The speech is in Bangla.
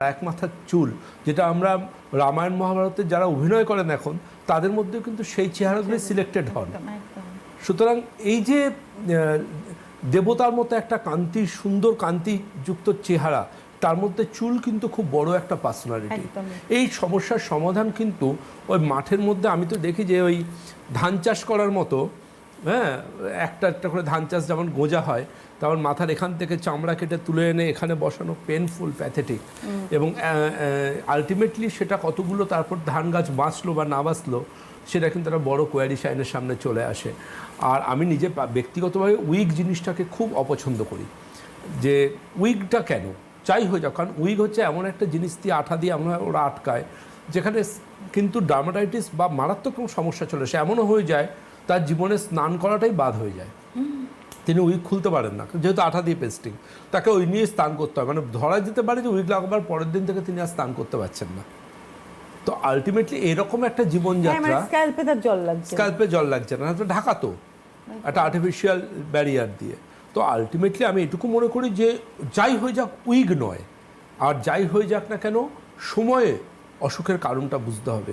এক মাথার চুল যেটা আমরা রামায়ণ মহাভারতে যারা অভিনয় করেন এখন তাদের মধ্যে কিন্তু সেই চেহারাগুলি সিলেক্টেড হন। সুতরাং এই যে দেবতার মতো একটা কান্তি সুন্দর কান্তিযুক্ত চেহারা তার মধ্যে চুল কিন্তু খুব বড় একটা পার্সোনালিটি এই সমস্যার সমাধান কিন্তু ওই মাঠের মধ্যে আমি তো দেখি যে ওই ধান চাষ করার মতো হ্যাঁ একটা একটা করে ধান চাষ যেমন গোজা হয় তেমন মাথার এখান থেকে চামড়া কেটে তুলে এনে এখানে বসানো পেনফুল প্যাথেটিক এবং আলটিমেটলি সেটা কতগুলো তারপর ধান গাছ বাঁচলো বা না বাঁচলো সেটা কিন্তু একটা বড় কোয়ারি সাইনের সামনে চলে আসে। আর আমি নিজে ব্যক্তিগতভাবে উইক জিনিসটাকে খুব অপছন্দ করি। যে উইকটা কেন? চাই হয়ে যাক কারণ উইক হচ্ছে এমন একটা জিনিস দিয়ে আঠা দিয়ে আমরা ওরা আটকায় যেখানে কিন্তু ডার্মাটাইটিস বা মারাত্মক কোনো সমস্যা চলে আসে। এমনও হয়ে যায় তার জীবনে স্নান করাটাই বাদ হয়ে যায়। তিনি উইক খুলতে পারেন না যেহেতু আঠা দিয়ে পেস্টিং তাকে ওই নিয়ে স্নান করতে হয় মানে ধরা যেতে পারে যে উইক লাগাবার পরের দিন থেকে তিনি আর স্নান করতে পারছেন না। তো আলটিমেটলি এরকম একটা মানে জীবনযাত্রা স্ক্যাল্পে তার জল লাগছে। স্কাল্পে জল লাগছে না তো ঢাকা তো। একটা আর্টিফিশিয়াল ব্যারিয়ার দিয়ে। তো আলটিমেটলি আমি এটুকু মনে করি যে যাই হয়ে যাক উইগ নয় আর যাই হয়ে যাক না কেন সময়ে অসুখের কারণটা বুঝতে হবে।